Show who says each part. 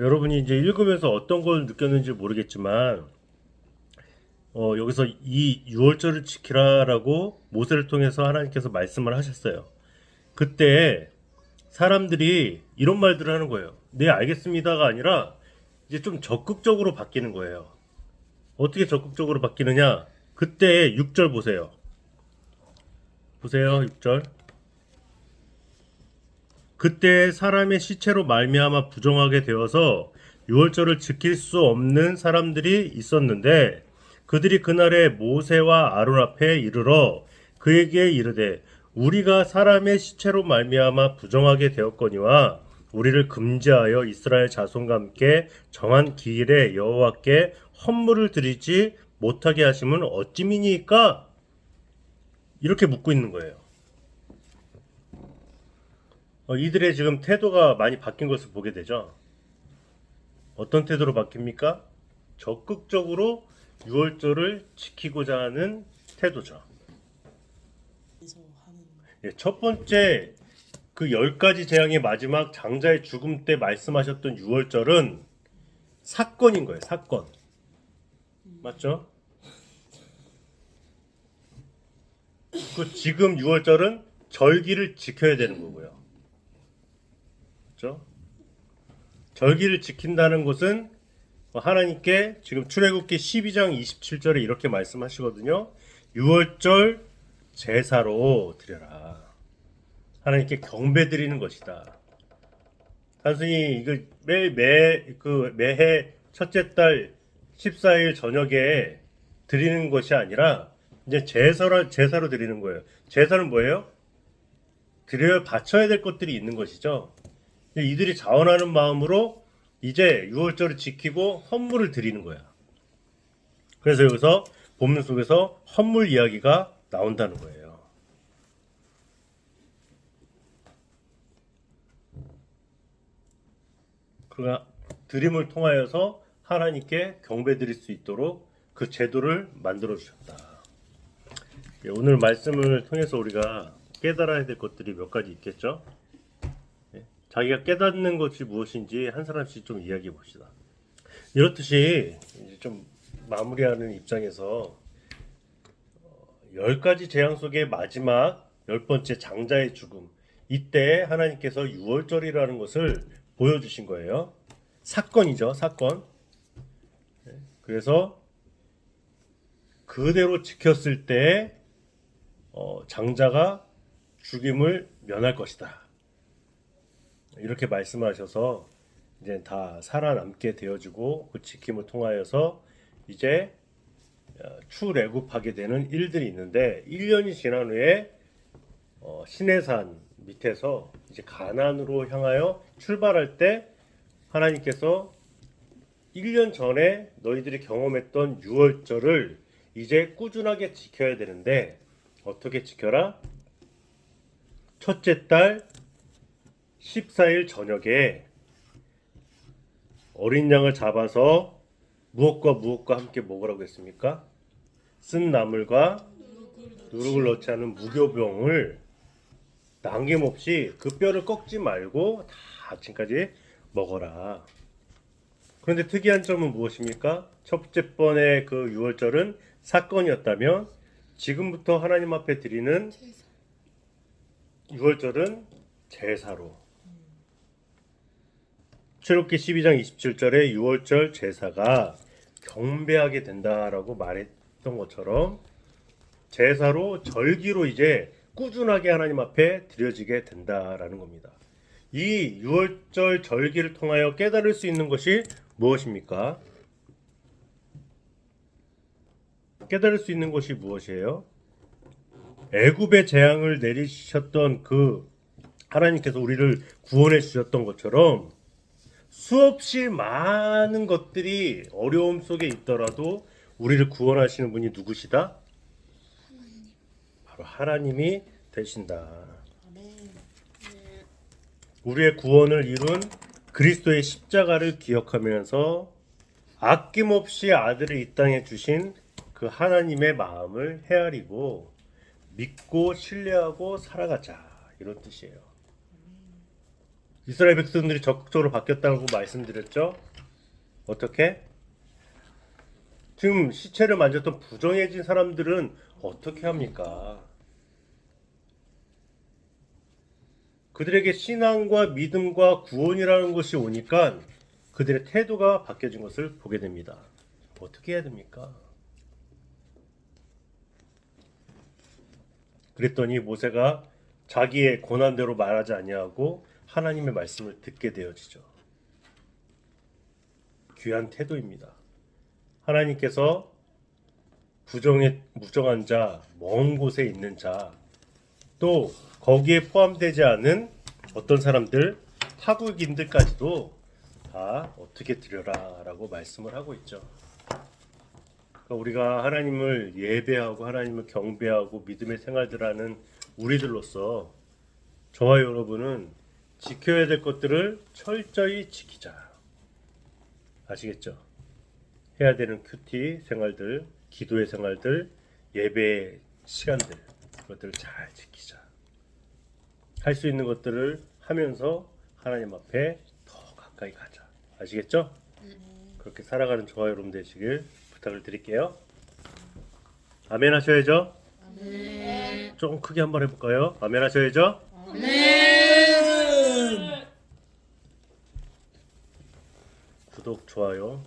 Speaker 1: 여러분이 이제 읽으면서 어떤 걸 느꼈는지 모르겠지만 어, 여기서 이 유월절을 지키라라고 모세를 통해서 하나님께서 말씀을 하셨어요. 그때 사람들이 이런 말들을 하는 거예요. 네, 알겠습니다가 아니라 이제 좀 적극적으로 바뀌는 거예요. 어떻게 적극적으로 바뀌느냐? 그때 6절 보세요. 보세요, 6절. 그때 사람의 시체로 말미암아 부정하게 되어서 유월절을 지킬 수 없는 사람들이 있었는데 그들이 그날에 모세와 아론 앞에 이르러 그에게 이르되 우리가 사람의 시체로 말미암아 부정하게 되었거니와 우리를 금지하여 이스라엘 자손과 함께 정한 기일에 여호와께 헌물을 드리지 못하게 하심은 어찌미니까 이렇게 묻고 있는 거예요. 어, 이들의 지금 태도가 많이 바뀐 것을 보게 되죠. 어떤 태도로 바뀝니까? 적극적으로 유월절을 지키고자 하는 태도죠. 예, 첫 번째 그 열 가지 재앙의 마지막 장자의 죽음 때 말씀하셨던 유월절은 사건인 거예요. 사건. 맞죠? 그 지금 유월절은 절기를 지켜야 되는 거고요. 그렇죠? 절기를 지킨다는 것은 하나님께 지금 출애굽기 12장 27절에 이렇게 말씀하시거든요. 유월절 제사로 드려라. 하나님께 경배 드리는 것이다. 단순히 이거 매 매 그 매해 첫째 달 14일 저녁에 드리는 것이 아니라 이제 제사로 제사로 드리는 거예요. 제사는 뭐예요? 드려야 바쳐야 될 것들이 있는 것이죠. 이들이 자원하는 마음으로 이제 유월절을 지키고 헌물을 드리는 거야. 그래서 여기서 본문 속에서 헌물 이야기가 나온다는 거예요. 그가 드림을 통하여서 하나님께 경배 드릴 수 있도록 그 제도를 만들어 주셨다. 예, 오늘 말씀을 통해서 우리가 깨달아야 될 것들이 몇 가지 있겠죠? 예, 자기가 깨닫는 것이 무엇인지 한 사람씩 좀 이야기해 봅시다. 이렇듯이 이제 좀 마무리하는 입장에서 어, 열 가지 재앙 속의 마지막 열 번째 장자의 죽음 이때 하나님께서 유월절이라는 것을 보여주신 거예요. 사건이죠, 사건. 네, 그래서 그대로 지켰을 때 어, 장자가 죽임을 면할 것이다. 이렇게 말씀하셔서 이제 다 살아남게 되어지고 그 지킴을 통하여서 이제 어, 출애굽하게 되는 일들이 있는데 1년이 지난 후에 어, 시내산 밑에서 이제 가난으로 향하여 출발할 때 하나님께서 1년 전에 너희들이 경험했던 유월절을 이제 꾸준하게 지켜야 되는데 어떻게 지켜라? 첫째 달 14일 저녁에 어린 양을 잡아서 무엇과 무엇과 함께 먹으라고 했습니까? 쓴 나물과 누룩을 넣지 않은 무교병을 남김없이 그 뼈를 꺾지 말고 다 아침까지 먹어라. 그런데 특이한 점은 무엇입니까? 첫째 번의 그 유월절은 사건이었다면 지금부터 하나님 앞에 드리는 유월절은 제사로. 출애굽기 12장 27절에 유월절 제사가 경배하게 된다라고 말했던 것처럼 제사로 절기로 이제 꾸준하게 하나님 앞에 드려지게 된다라는 겁니다. 이 유월절 절기를 통하여 깨달을 수 있는 것이 무엇입니까? 깨달을 수 있는 것이 무엇이에요? 애굽의 재앙을 내리셨던 그 하나님께서 우리를 구원해 주셨던 것처럼 수없이 많은 것들이 어려움 속에 있더라도 우리를 구원하시는 분이 누구시다? 바로 하나님이 되신다. 우리의 구원을 이룬 그리스도의 십자가를 기억하면서 아낌없이 아들을 이 땅에 주신 그 하나님의 마음을 헤아리고 믿고 신뢰하고 살아가자 이런 뜻이에요. 이스라엘 백성들이 적극적으로 바뀌었다고 말씀드렸죠. 어떻게? 지금 시체를 만졌던 부정해진 사람들은 어떻게 합니까? 그들에게 신앙과 믿음과 구원이라는 것이 오니까 그들의 태도가 바뀌어진 것을 보게 됩니다. 어떻게 해야 됩니까? 그랬더니 모세가 자기의 고난대로 말하지 아니하고 하나님의 말씀을 듣게 되어지죠. 귀한 태도입니다. 하나님께서 부정에 무정한 자, 먼 곳에 있는 자, 또 거기에 포함되지 않은 어떤 사람들, 타국인들까지도 다 어떻게 드려라 라고 말씀을 하고 있죠. 그러니까 우리가 하나님을 예배하고 하나님을 경배하고 믿음의 생활들하는 우리들로서 저와 여러분은 지켜야 될 것들을 철저히 지키자. 아시겠죠? 해야 되는 큐티 생활들, 기도의 생활들, 예배 시간들 그것들을 잘 지키자. 할 수 있는 것들을 하면서 하나님 앞에 더 가까이 가자. 아시겠죠? 그렇게 살아가는 저와 여러분 되시길 부탁을 드릴게요. 아멘 하셔야죠. 좀 크게 한번 해볼까요? 아멘 하셔야죠. 구독, 좋아요